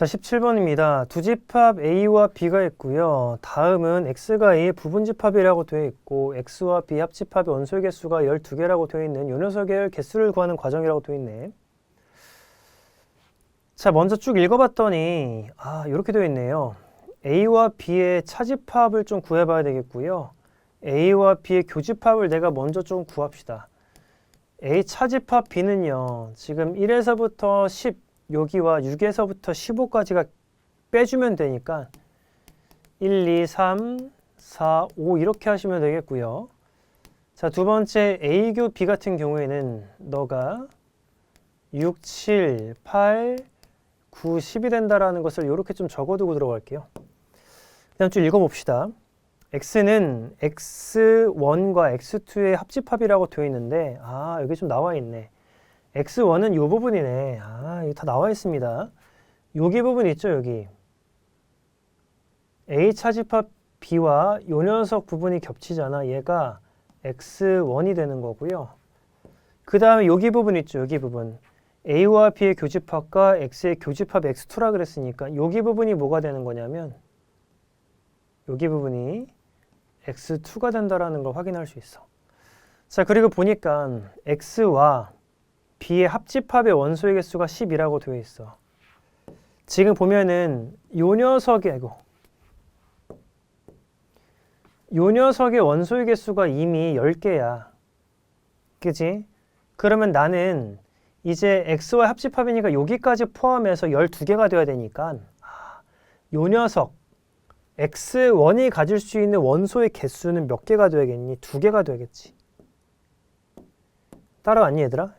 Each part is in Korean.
자, 17번입니다. 두 집합 A와 B가 있고요. 다음은 X가 A의 부분집합이라고 되어 있고 X와 B 합집합의 원소의 개수가 12개라고 되어 있는 요 녀석의 개수를 구하는 과정이라고 되어 있네. 자, 먼저 쭉 읽어봤더니 아, 이렇게 되어 있네요. A와 B의 차집합을 좀 구해봐야 되겠고요. A와 B의 교집합을 내가 먼저 좀 구합시다. A 차집합 B는요. 지금 1에서부터 10 여기와 6에서부터 15까지가 빼주면 되니까 1, 2, 3, 4, 5 이렇게 하시면 되겠고요. 자, 두 번째 A교 B 같은 경우에는 너가 6, 7, 8, 9, 10이 된다라는 것을 이렇게 좀 적어두고 들어갈게요. 그냥 좀 읽어봅시다. x는 x1과 x2의 합집합이라고 되어 있는데 아 여기 좀 나와 있네. X1은 이 부분이네. 아 이거 다 나와 있습니다. 여기 부분 있죠 여기. a 차집합 b와 요 녀석 부분이 겹치잖아. 얘가 x1이 되는 거고요. 그 다음에 여기 부분 있죠 여기 부분. a와 b의 교집합과 x의 교집합 x2라 그랬으니까 여기 부분이 뭐가 되는 거냐면 여기 부분이 x2가 된다라는 걸 확인할 수 있어. 자, 그리고 보니까 x와 b의 합집합의 원소의 개수가 10이라고 되어 있어. 지금 보면은 요 녀석이 아이고 요 녀석의 원소의 개수가 이미 10개야. 그지? 그러면 나는 이제 x와 합집합이니까 여기까지 포함해서 12개가 돼야 되니까 아, 요 녀석 x1이 가질 수 있는 원소의 개수는 몇 개가 되겠니? 두 개가 되겠지. 따라왔니 얘들아?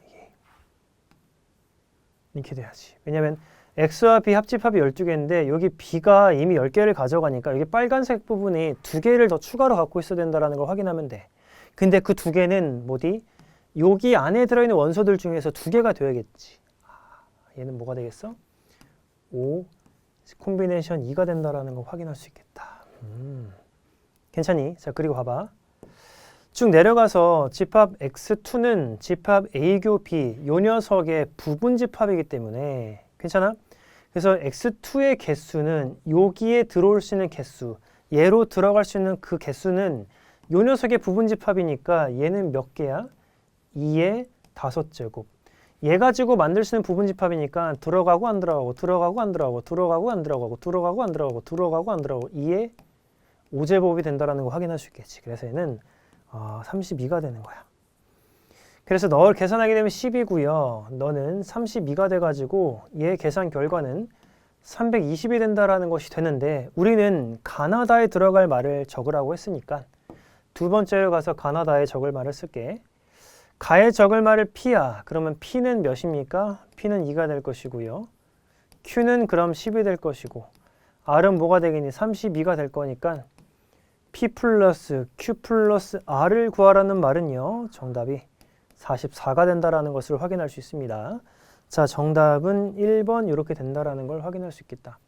이렇게 돼야지. 왜냐면 x와 b 합집합이 12개인데 여기 b가 이미 10개를 가져가니까 여기 빨간색 부분이 두 개를 더 추가로 갖고 있어야 된다는 걸 확인하면 돼. 근데 그 두 개는 뭐디? 여기 안에 들어있는 원소들 중에서 두 개가 되어야겠지. 아, 얘는 뭐가 되겠어? 5, 콤비네이션 2가 된다라는 걸 확인할 수 있겠다. 음. 괜찮니? 자, 그리고 봐봐. 쭉 내려가서 집합 X2는 집합 A교 B 요 녀석의 부분 집합이기 때문에 괜찮아? 그래서 X2의 개수는 여기에 들어올 수 있는 개수 얘로 들어갈 수 있는 그 개수는 요 녀석의 부분 집합이니까 얘는 몇 개야? 2의 5제곱 얘 가지고 만들 수 있는 부분 집합이니까 들어가고 안 들어가고 들어가고 안 들어가고 들어가고 안 들어가고 들어가고 안 들어가고 들어가고 안 들어가고 2의 5제곱이 된다는 거 확인할 수 있겠지. 그래서 얘는 어, 32가 되는 거야. 그래서 널 계산하게 되면 10이고요. 너는 32가 돼가지고 얘 계산 결과는 320이 된다라는 것이 되는데 우리는 가나다에 들어갈 말을 적으라고 했으니까 두 번째로 가서 가나다에 적을 말을 쓸게. 가에 적을 말을 P야. 그러면 P는 몇입니까? P는 2가 될 것이고요. Q는 그럼 10이 될 것이고 R은 뭐가 되겠니? 32가 될 거니까 P 플러스 Q 플러스 R을 구하라는 말은요. 정답이 44가 된다라는 것을 확인할 수 있습니다. 자, 정답은 1번 이렇게 된다라는 걸 확인할 수 있겠다.